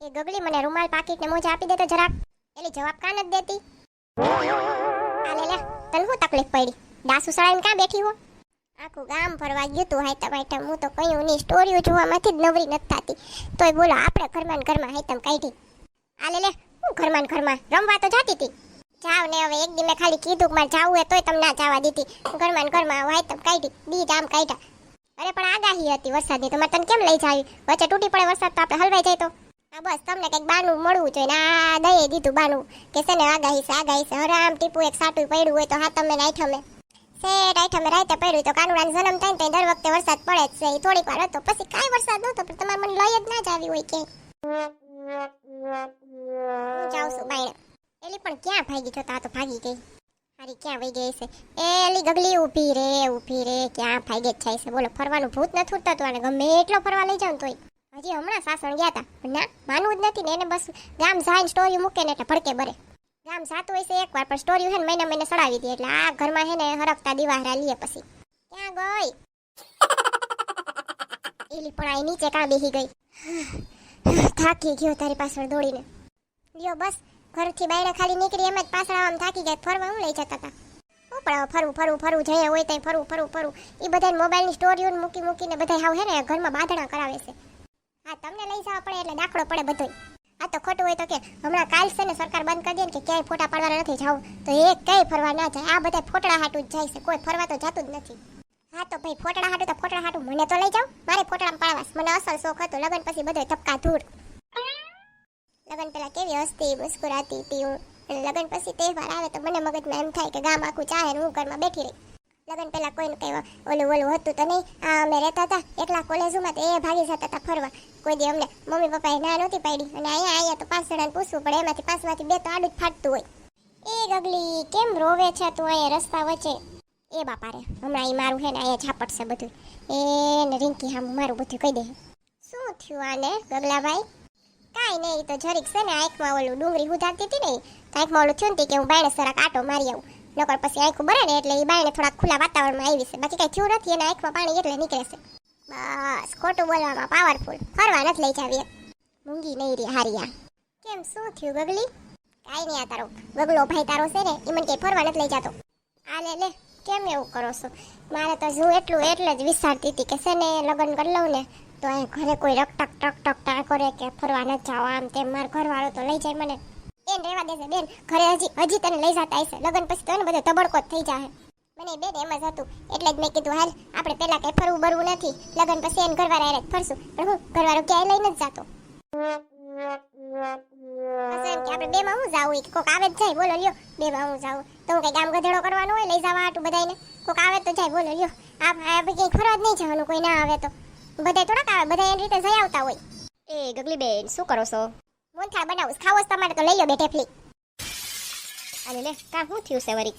એ ગગલી મને રૂમાલ પાકીટ ને મોજા આપી દે તો જરાક. એલી જવાબ કાન જ દેતી? આલે લે તને શું તકલીફ પડી? દાસુ સળાઈને ક્યાં બેઠી હો? આખું ગામ ફરવા ગયું તું હાઈતમ હાઈતમ હું તો કહ્યું ની સ્ટોરીઓ જોવામાંથી જ નવરી નથી થતી. તોય બોલો, આપણે ઘરમાં ને ઘરમાં હાઈતમ કાઢી. આલે લે હું ઘરમાં ઘરમાં રમવા તો જાતી હતી. જાવ ને હવે એક દી મેં ખાલી કીધું કે મારે જાવું હોય તોય તમને જવા દીધી. ઘરમાં ને ઘરમાં હાઈતમ કાઢી દી આમ કાઢ્યા. અરે પણ આગાહી હતી વરસાદની, તો તને કેમ લઈ જાવી? વચ્ચે તૂટી પડે વરસાદ તો આપણે હલવાઈ જાય તો. હા, બસ, તમને કંઈક બાનું મળવું જોઈએ. ને, આ દઈએ દીધું બાનું. કે છે ને આગાહી છે આગાહી છે. હરામ ટીપુ એક સાટું પડ્યું હોય તો હા, તમે નાઈઠમે શેઠ આઈઠમે રાતે પડ્યું તો કાનુડાનો જન્મ થાય ને દર વખતે વરસાદ પડે જ છે. એ થોડીક વાર હતો, પછી કાંઈ વરસાદ નહોતો, પણ તમારે મને લઈ જ ના જ આવી હોય કે જાઉં છું બાયણે. એલી પણ ક્યાં ભાગી તો? તા તો ભાગી ગઈ. હારી ક્યાં વહી ગઈ છે એલી ગગલી ઊભી રે ઊભી રે, ક્યાં ભાગે જ થાય છે? બોલો, ફરવાનું ભૂત નથી ઉઠતું અને ગમે એટલો ફરવા લઈ જાઉં તોય. હજી હમણાં સાસણ ગયા હતા પણ ના માનવું જ નથી ને એને બસ ગામ જાય સ્ટોરી મૂકે ને એટલે ભડકે બરે. ગામ જાતું હોય છે એકવાર પણ સ્ટોરી હે ને મહિને મહિને સડાવી દે એટલે આ ઘરમાં હે ને હરકતા દિવાહરા લીએ પછી. ક્યાં ગઈ? એલી પણ આ નીચે કાં બેસી ગઈ? થાકી ગયો તારી પાછળ દોડીને. લ્યો બસ ઘરથી બાયણે ખાલી નીકળી એમ જ પાછળ આમ થાકી ગયા ફરવા હું લઈ જતા હતા હું પણ ફરવું ફરવું ફરવું જઈએ હોય ત્યાં ફરવું ફરવું ફરવું એ બધા મોબાઈલની સ્ટોરીઓ મૂકી મૂકીને બધા હાવ હે ને ઘરમાં બાંધણા કરાવે છે. હા તમને લઈ જવા પડે એટલે દાખલો પડે બધોય. આ તો ખોટું હોય તો કે હમણાં કાલ છે ને સરકાર બંધ કરી દે ને કે ક્યાંય ફોટા પાડવાના નથી જવું તો એ કઈ ફરવા ના જાય. આ બધા ફોટડા હાટું જ જાય છે. કોઈ ફરવા તો જતું જ નથી. હા તો ભાઈ ફોટડા હાટું તો ફોટડા હાટું મને તો લઈ જાઓ. મારે ફોટડા પાડવાસ. મને અસલ શોખ હતો. લગન પછી બધો ધપકા ધૂળ. લગન પેલા કેવી હસતી, મુસ્કુરાતી હતી હું. લગન પછી તહેવાર આવે તો મને મગજમાં એમ થાય કે ગામ આખું ચાહે હું ઘરમાં બેઠી રહી. લગન પેલા કોઈને કઈ ઓલું ઓલું હતું તો નહીં. આ અમે રહેતા હતા, એકલા કોલેજમાં તો એ ભાગી જતા હતા ફરવા. કોઈ દી અમને મમ્મી પપ્પાએ ના નહોતી પાડી. અને અહીંયા અહીંયા તો પાંચ જણાને પૂછવું પડે, એમાંથી પાંચમાંથી બે તો આડું જ ફાટતું હોય. એ ગગલી, કેમ રોવે છે તું અહીંયા રસ્તા વચ્ચે? એ બાપા રે હમણાં એ મારું છે ને અહીંયા ઝાપટશે બધું. એ ને રિંકી હામ મારું બધું કહી દે. શું થયું આને, ગગલાભાઈ? કાંઈ નહીં તો જરીક છે ને આંખમાં ઓલું ડુંગળી ઉધારતી હતી ને આંખમાં ઓલું થયું ને કે હું બાયણે સરાક આટો મારી આવું. નકર પછી આંખું બરે ને એટલે એ બાયણે થોડા ખુલ્લા વાતાવરણમાં આવી છે. બાકી કઈ થયું નથી, એના આંખમાં પાણી એટલે નીકળે છે. બસ, ખોટું બોલવામાં પાવરફુલ ફરવા નથી લઈ જાવીએ મૂંગી નહીં રે હારિયા. કેમ, શું થયું ગગલી? કાઈ નહીં આ તારો ગગલો ભાઈ તારો છે ને એ મને કઈ ફરવા નથી લઈ જતો. આ લે લે, કેમ એવું કરો છો? મારે તો હું એટલું, એટલે જ વિચારતી હતી કે છે ને, લગ્ન કરી લઉં ને, તો અહીં ઘરે કોઈ રકટક ટક ટક ટા કરે કે ફરવા ન જાઓ આમ તેમ. મારા ઘરવાળો તો લઈ જાય મને. બેન રહેવા દેશે બેન. ઘરે હજી હજી તને લઈ જતા હશે લગ્ન પછી તો એને બધો તબડકો થઈ જાય મને બેન એમ જ હતું. એટલે જ મેં કીધું, હાલ, આપણે પહેલા કઈ ફરવું બરવું નથી. લગ્ન પછી એને ઘરવાળા જ ફરશું. પણ હું ઘરવાળો ક્યાંય લઈને જ જતો. એમ કે, આપણે હું જાવું કોક આવે જાય. બોલો, લ્યો. બેમાં હું જાવું તો હું કઈ ગામ ગધેડો કરવાનો હોય, લઈ જવા આટું બધાને કોક આવે તો જાય. બોલો, લ્યો. આ આ બી ક્યાંય ફરવા જ નહીં જવાનું. કોઈ ના આવે તો. બધા થોડાક આવે. બધા એની રીતે જઈ આવતા હોય. એ ગગલી બેન શું કરો છો? મોનથાળ બનાવું. ખાવો તમારે તો લઈ લો બે ઢેફલી. અને લે કા શું થયું છે વરી?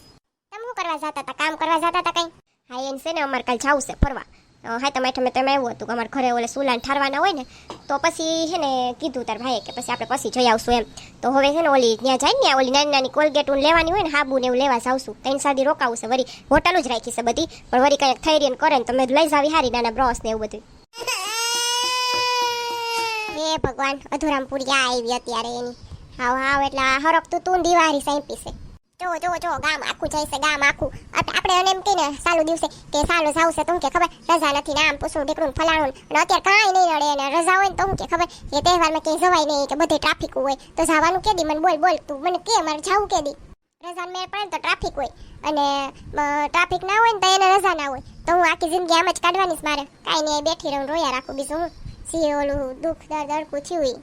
તમે શું કરવા જતા હતા? કામ કરવા જતા હતા કઈ? હા એમ છે ને અમારે કાલે જવું છે ફરવા. હા તમે તમે તમે એવું હતું કે અમારે ઘરે ઓલે સુલાન ઠારવાના હોય ને તો પછી છે ને કીધું તાર ભાઈએ કે પછી આપણે પછી જઈ આવશું એમ. તો હવે છે ને ઓલી ત્યાં જાય ને ઓલી નાની નાની કોલગેટ લેવાની હોય ને હાબુ ને એવું લેવા જાવશું ત્રણ સાદી રોકાવું છે વરી. હોટલ જ રાખી છે બધી. પણ વરી કંઈક થઈ રહી કરે ને તમે લઈ જાવી હારી નાના બ્રોસ ને એવું બધું ભગવાન અધુરામપુરી આ આવી અત્યારે એની. હાવ હાવ, એટલે હરકતું તું દિવાળી સાંપી છે જો જો જો, ગામ આખું જાય છે ગામ આખું. આપણે એને એમ કહીને સાલું દિવસે કે સાલું જાવ તો કે ખબર, રજા નથી ને આમ પૂછું દીકરું ફલાણું અને અત્યારે કાંઈ નહીં રડે અને રજા હોય ને તો કે ખબર, એ તહેવારમાં ક્યાંય જવાય નહીં કે બધે ટ્રાફિક હોય. તો જવાનું કે દી? મને બોલ બોલ તું, મને કે મારે જવું કે દી? રજાનો મેળ પડે તો ટ્રાફિક હોય. અને ટ્રાફિક ના હોય ને તો એને રજા ના હોય. તો હું આખી જિંદગી આમ જ કાઢવાની છે મારે. કાંઈ નહીં બેઠી રહું રોયા રાખું બીજું હું. સી ઓલું દુઃખ દર્દ અડકું થયું.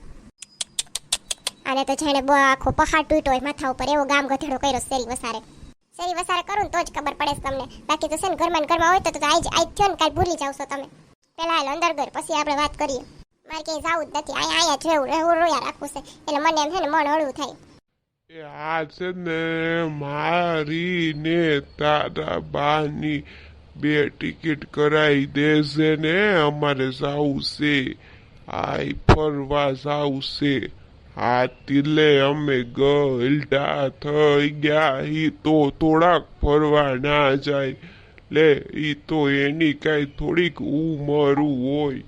આને તો જાણે બહુ આખો પહાડ તૂટ્યો હોય માથા ઉપર, એવો ગામ ગધેડો કર્યો શેરી વસારે. શેરી વસારે કરું તો જ ખબર પડે તમને. બાકી તો છે ને ઘરમાં ઘરમાં હોય તો તો આજ આજ થયો ને કાલ ભૂલી જાવ છો તમે. પેલા હાલ અંદર ઘર, પછી આપણે વાત કરીએ. મારે ક્યાંય જવું જ નથી. અહીંયા અહીંયા જ રહેવું રહેવું, રોયા રાખવું છે. એટલે મને એમ છે ને મન હળવું થાય. એ આ છે ને મારી ને તારા બાની બે ટિકિટ કરાવી દેશે ને, અમારે જાવું આય ફરવા જાવું આ તિલે અમે ગલડા થઈ ગયા એ તો થોડાક ફરવા ના જાય. લે એ તો એની કાંઈ થોડીક ઉમરું હોય.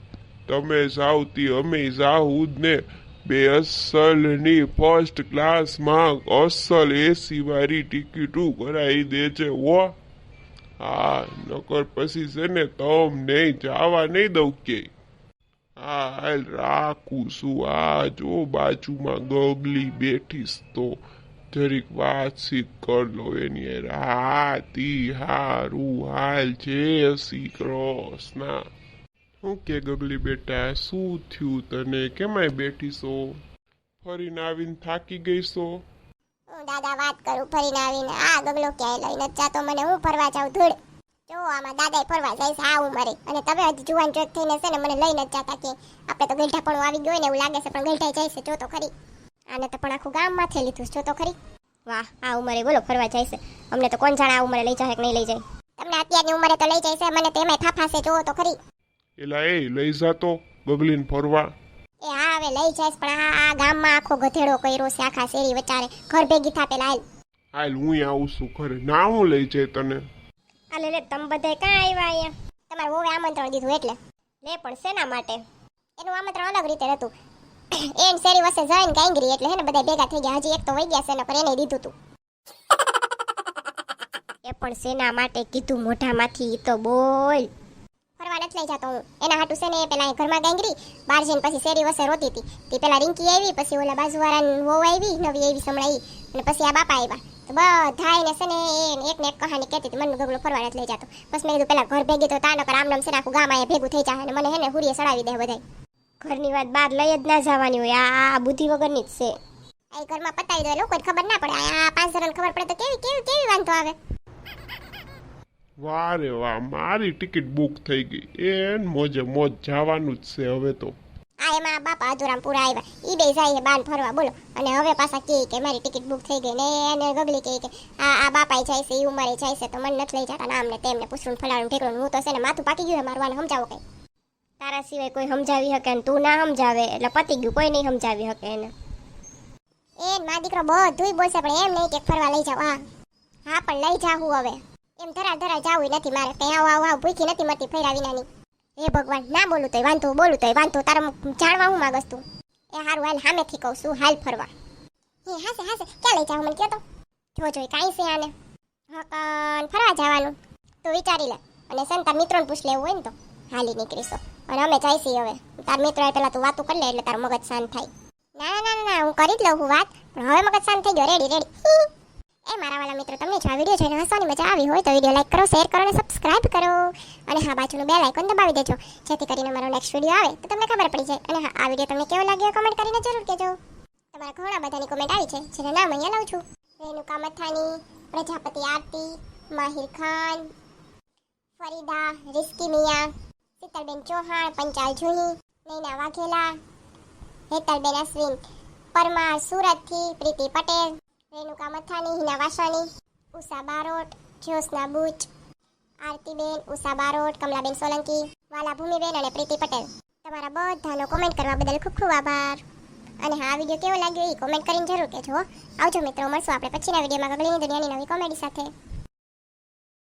તમે સાવતી અમે જાવું જ ને. બે અસલની ફર્સ્ટ ક્લાસમાં અસલ એસી વાળી ટિકિટું કરાવી દે છે હો. હા, નકર પછી છે ને તમને જવા નહીં દઉં કે. હા રાખું છું. આ જો બાજુમાં ગગલી બેઠીશ તો જરીક વાતચીત કર લો એની. હારે. હા તી હારું, હાલ છે શ્રી કૃષ્ણ. શું કે ગગલી બેટા, શું થયું તને? કેમાય બેઠી છો? ફરીને આવીને થાકી ગઈ છો? દાદા વાત કરું ફરીને આવીને. આ ગગલો ક્યાંય લઈને જાતો? મને હું ફરવા જાઉં ધૂળ? જો, આમાં દાદા ફરવા જાય છે, આ ઉંમરે. અને તમે હજી જુવાન જોત થઈને છે ને, મને લઈને જ જાતા કે આપણે તો ગલઢાપણું આવી ગયું ને, એવું લાગે છે, પણ ગલઢાઈ જાય છે, જો તો ખરી. આને તો પણ આખું ગામ માથે લીધું જો તો ખરી. વાહ, આ ઉંમરે બોલો, ફરવા જાય છે. અમને તો કોણ જાણે આ ઉંમરે લઈ જાય કે નહીં લઈ જાય? તમને અત્યારની ઉંમરે તો લઈ જાય છે, મને તો એમાં ફાફા છે જોવો તો ખરી. એલા, એ લઈ જાતો ગગલીન ફરવા. હવે લઈ જઈશ. પણ આ આ ગામમાં આખો ગધેડો કર્યો છે આખા શેરી વચારે ઘર ભેગી થાપેલા હાલ હાલ હું આવું છું ઘરે. ના હું લઈ જાય તને. અલે લે તમ બધે કાં આવ્યા અહીંયા? તમારે વોવે આમંત્રણ દીધું એટલે. લે પણ શેના માટે? એનું આમંત્રણ અલગ રીતે હતું. એન શેરી વસે જઈને કાંગરી એટલે હેને બધા ભેગા થઈ ગયા. હજી એક તો વઈ ગયા છે ને પર એને દીધું તું. એ પણ સેના માટે કીધું? મોઢામાંથી ઈ તો બોલ. ફરવા નથી લઈ જતો હું. એના હાટુ છે ને પેલા ઘરમાં ગાંગરી, બહાર જઈને પછી શેરી વસે રોતી હતી તે પેલા રિંકી આવી, પછી ઓલા બાજુવાળાની વહુ આવી, નવી આવી સંભળાઈ, અને પછી આ બાપા આવ્યા. તો બધા એને છે ને એ એક ને એક કહાની કહેતી હતી, મનનું ગગલો ફરવા નથી લઈ જતો. પછી મેં કીધું, પેલા ઘર ભેગી તો તાનો કર આમ નામ છે આખું ગામ અહીંયા ભેગું થઈ જાય અને મને હે ને હુરીએ સડાવી દે બધા ઘરની વાત બહાર લઈ જ ના જવાની હોય, આ બુદ્ધિ વગરની જ છે. આ ઘરમાં પતાવી દો લોકોને ખબર ના પડે. આ પાંચ જણાને ખબર પડે તો કેવી કેવી કેવી વાંધો આવે? વાહ રે વાહ મારી ટિકિટ બુક થઈ ગઈ. એન મોજે મોજ જવાનું જ છે હવે તો. આ એમાં બાપા અધુરામ પૂરા આવ્યા. ઈ બે જાય છે બાન ફરવા બોલો. અને હવે પાછા કે કે મારી ટિકિટ બુક થઈ ગઈ ને એને ગગલી કે કે આ આ બાપાએ જાય છે ઈ ઉંમરે જાય છે તો મને નથી લઈ જતા. નામ ને તેમને પૂછું ફલાણું ઠેકડું હું તો છે ને માથું પાકી ગયું છે મારવાને સમજાવો કઈ? તારા સિવાય કોઈ સમજાવી શકે ને તું ના સમજાવે એટલે પતી ગયું કોઈ નહીં સમજાવી શકે એને. એ મા દીકરો બધુંય બોલશે પણ એમ નહીં કે ફરવા લઈ જાવ હા. હા પણ લઈ જાવું હવે. એમ ધરા ધરા જાવું નથી મારે. કઈ આવું આવું આવું ભૂખી નથી મળતી ફેરા વિનાની. હે ભગવાન, ના બોલું તોય વાંધો, બોલું તોય વાંધો. તારે જાણવા હું માગસ તું? એ હારું, હાલ હામેથી કહું છું, હાલ ફરવા. હે, હાસે હાસે. ક્યાં લઈ જાવ મને કયો તો? જો જોઈ કાંઈ છે આને. હકન, ફરવા જવાનું. તું વિચારી લે. અને સંતા મિત્રોને પૂછ લેવું હોય ને તો. હાલી નીકળીશો. અને અમે જઈશી હવે. તાર મિત્રો પેલા તું વાતું કરી લે એટલે તારું મગજ શાંત થાય. ના ના ના હું કરી જ લઉં હું વાત. પણ હવે મગજ શાંત થઈ ગયો. રેડી રેડી મારા વાલા મિત્રો, તમને જો આ વીડિયો જોઈને હસવાની મજા આવી હોય તો વીડિયો લાઈક કરો શેર કરો અને સબસ્ક્રાઇબ કરો. અને હા, બાજુનું બેલ આઇકોન દબાવી દેજો, જેથી કરીને મારો નેક્સ્ટ વીડિયો આવે તો તમને ખબર પડી જાય. અને હા, આ વીડિયો તમને કેવો લાગ્યો કમેન્ટ કરીને જરૂર કહેજો. તમારા ઘણા બધાની કોમેન્ટ આવી છે, જેના નામ અહીંયા લઉં છું. રેણુકા મથાની, પ્રજાપતિ આરતી, માહિર ખાન, ફરીદા, રિસ્કી મિયા, શીતલબેન ચૌહાણ, પંચાલ જુહી, નૈના વાઘેલા, હેતલબેન અશ્વિન, પરમાર સુરતથી, પ્રીતિ પટેલ રેણુકા મથાની હિના વાસાણી, ઉષા બારોટ, જ્યોત્સના બુચ આરતીબેન, ઉષા બારોટ, કમલાબેન સોલંકી વાલા ભૂમિબેન અને પ્રીતિ પટેલ. તમારા બધાનો કોમેન્ટ કરવા બદલ ખૂબ ખૂબ આભાર. અને હા વીડિયો કેવો લાગ્યો એ કોમેન્ટ કરીને જરૂર કહેજો. આવજો મિત્રો, મળશું આપણે પછીના વિડીયોમાં. ગગલીની દુનિયાની નવી કોમેડી સાથે.